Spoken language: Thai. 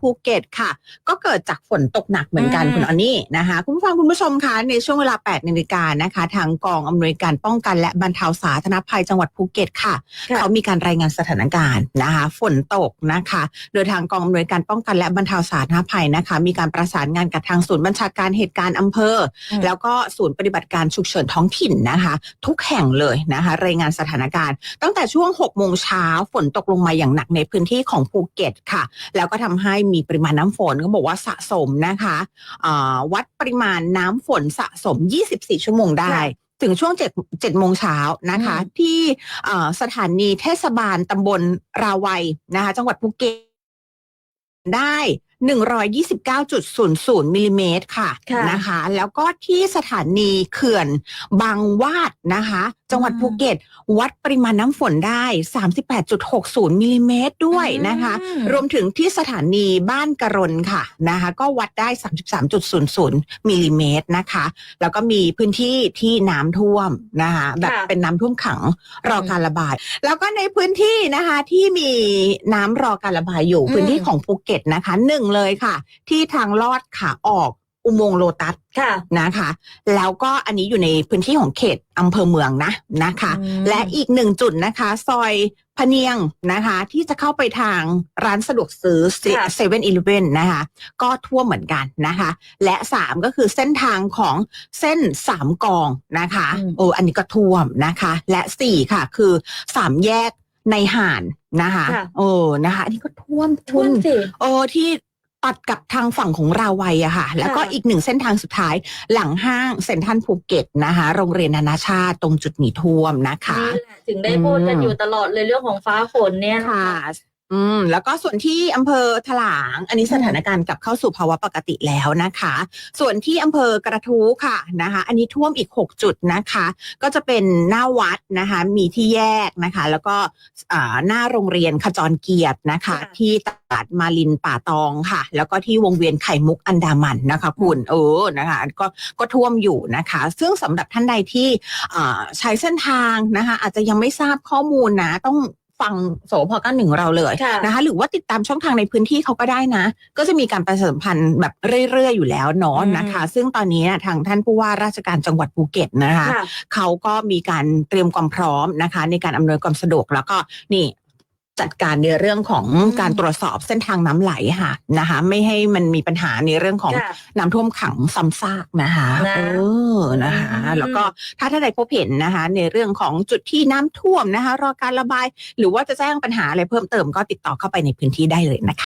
ภูเก็ตค่ะ ก็เกิดจากฝนตกหนักเหมือนกันอืมคุณอันนี่นะคะคุณผู้ฟังคุณผู้ชมคะในช่วงเวลา8นาฬิกานะคะ ทางกองอำนวยการป้องกันและบรรเทาสาธารณภัยจังหวัดภูเก็ตค่ะค่ะ เขามีการรายงานสถานการณ์นะคะ ฝนตกนะคะ โดยทางกองอำนวยการป้องกันและบรรเทาสาธารณภัยนะคะ มีการประสานงานกับทางศูนย์บัญชาการเหตุการณ์อำเภออืมแล้วก็ศูนย์ปฏิบัติการฉุกเฉินท้องถิ่นนะคะ ทุกแห่งเลยนะคะ รายงานสถานการณ์ ตั้งแต่ช่วง6โมงเช้าฝนตกลงมาอย่างหนักในพื้นที่ของภูเก็ตค่ะ แล้วก็ทำให้มีปริมาณน้ำฝนก็บอกว่าสะสมนะคะอ่าวัดปริมาณน้ำฝนสะสม 24 ชั่วโมงได้ค่ะถึงช่วง7 7โมงเช้านะคะอืมที่อ่าสถานีเทศบาลตำบลราวัยนะคะ จังหวัดภูเก็ตได้ 129.00มิลลิเมตรค่ะค่ะนะคะ แล้วก็ที่สถานีเขื่อนบางวาดนะคะ จังหวัดอืมภูเก็ต วัดปริมาณน้ำฝนได้ 38.60มิลลิเมตรด้วยนะคะ อืม รวมถึงที่สถานีบ้านกระรนค่ะนะคะ ก็วัดได้ 33.00มิลลิเมตรนะคะ แล้วก็มีพื้นที่ที่น้ำท่วมนะคะ แบบค่ะ เป็นน้ำท่วมขังรอการระบาย แล้วก็ในพื้นที่นะคะที่มีน้ำรอการระบายอยู่อืม พื้นที่ของภูเก็ตนะคะหนึ่งเลยค่ะ ที่ทางลอดขาออกอุโมงค์โลตัสค่ะ นะคะ แล้วก็อันนี้อยู่ในพื้นที่ของเขตอำเภอเมืองนะนะคะ อืม และอีกหนึ่งจุดนะคะ ซอยพะเนียงนะคะ ที่จะเข้าไปทางร้านสะดวกซื้อค่ะเซเว่นอีเลฟเว่นนะคะ ก็ท่วมเหมือนกันนะคะ และสามก็คือเส้นทางของเส้นสามกองนะคะอืม โอ้อันนี้ก็ท่วมนะคะ และสี่ค่ะคือสามแยกในห่านนะคะค่ะ โอ้นะคะ อันนี้ก็ท่วมท่วมสิ โอ้ที่ ตัดกับทางฝั่งของราวัยอะค่ะ แล้วก็ค่ะอีกหนึ่งเส้นทางสุดท้ายหลังห้างเซ็นทรัลภูเก็ตนะคะ โรงเรียนนานาชาติตรงจุดหนีท่วมนะคะ นี่แหละถึงได้พูดกันอยู่ตลอดเลยเรื่องของฟ้าฝนเนี่ยนะค่ะ อืมแล้วก็ส่วนที่อำเภอถลาง อันนี้สถานการณ์กลับเข้าสู่ภาวะปกติแล้วนะคะ ส่วนที่อำเภอกระทู้ค่ะนะคะ อันนี้ท่วมอีก 6 จุดนะคะ ก็จะเป็นหน้าวัดนะคะ มีที่แยกนะคะ แล้วก็อ่าหน้าโรงเรียนขจรเกียรตินะคะค่ะที่ตลาดมาลินป่าตองค่ะ แล้วก็ที่วงเวียนไข่มุกอันดามันนะคะคุณเออนะคะก็ก็ท่วมอยู่นะคะ ซึ่งสำหรับท่านใดที่อ่าใช้เส้นทางนะคะ อาจจะยังไม่ทราบข้อมูลนะต้อง ฟังโสพก้าหนึ่งเราเลยค่ะ นะคะ หรือว่าติดตามช่องทางในพื้นที่เขาก็ได้นะ ก็จะมีการประชาสัมพันธ์แบบเรื่อยๆอยู่แล้วเนาะอืม นะคะ ซึ่งตอนนี้นะทางท่านผู้ว่าราชการจังหวัดภูเก็ตนะคะ ค่ะ เขาก็มีการเตรียมความพร้อมนะคะ ในการอำนวยความสะดวกแล้วก็นี่ จัดการในเรื่องของอืมการตรวจสอบเส้นทางน้ำไหลค่ะนะคะ ไม่ให้มันมีปัญหาในเรื่องของค่ะน้ำท่วมขังซ้ำซากนะคะนะเออนะคะอืมแล้วก็ถ้าท่านใดพบเห็นนะคะ ในเรื่องของจุดที่น้ำท่วมนะคะ รอการระบาย หรือว่าจะแจ้งปัญหาอะไรเพิ่มเติมก็ติดต่อเข้าไปในพื้นที่ได้เลยนะคะ